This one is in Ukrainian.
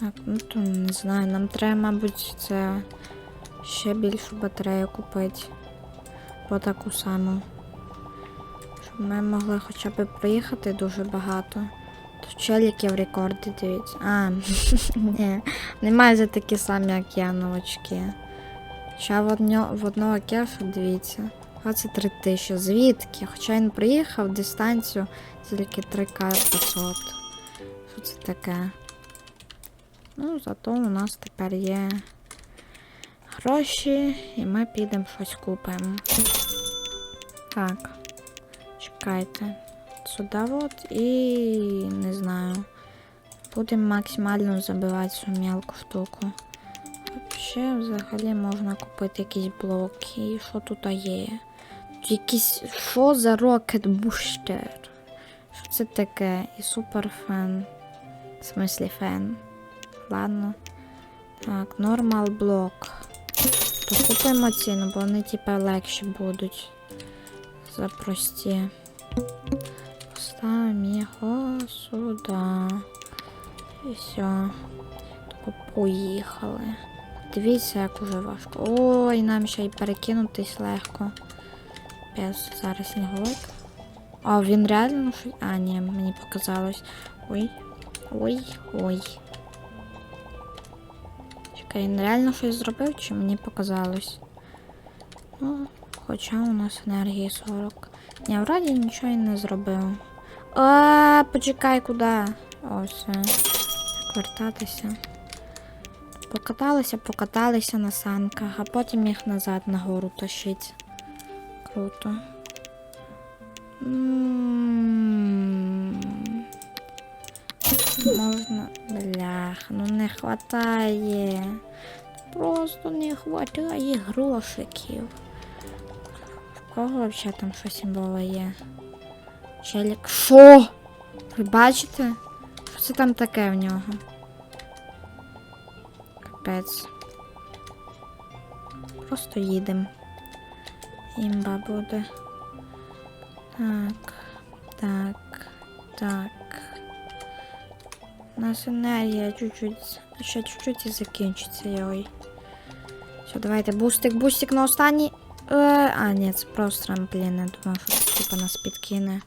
Так, ну то не знаю, нам треба, мабуть, це ще більшу батарею купити. Бо таку саму. Щоб ми могли хоча б проїхати дуже багато. То челіків рекорди дивіться. А, ні. Не майже такі самі, як я, новачки. Хоча в, одно, в одного кеша, дивіться, 23 тисячі. Звідки? Хоча він приїхав дистанцію тільки 3К 500. Що це таке? Ну, зато у нас тепер є гроші, і ми підемо щось купимо. Так, чекайте. Сюди от і не знаю. Будемо максимально забивати цю мелку штуку. Ще взагалі можна купити якісь блоки. І що тут є? Тут якийсь. Що за Booster? Що це таке? І суперфен. В смислі фен. Ладно. Так, нормал блок. То купимо ці, ну, бо вони типа легші будуть. За прості. Поставимо його сюди. І все. Тако поїхали. Дивіться, як уже важко. Ой, нам ще й перекинутись легко. Без зараз сніговик. А, він реально щось. А, ні, мені показалось. Ой. Ой, ой. Чекай, він реально щось зробив, чи мені показалось? Ну, хоча у нас енергії 40. Ні, вроді нічого і не зробив. А, почекай, куди? Ось. все. Як вертатися. Покаталися, покаталися на санках, а потім їх назад нагору тащить. Круто. Можна. Блях, ну не хватає. Просто не хватає грошиків. В кого взагалі там щось було є? Челік. Що? Ви бачите? Що це там таке в нього? Капець. Просто їдемо. Імба буде. Так. Так. Так. У нас енергія чуть-чуть. Ще чуть-чуть і закінчиться, йой. Все, давайте бустик, бустик на останній. Е, а, ні, це просто трамплін. Я думав, що це типа нас підкине.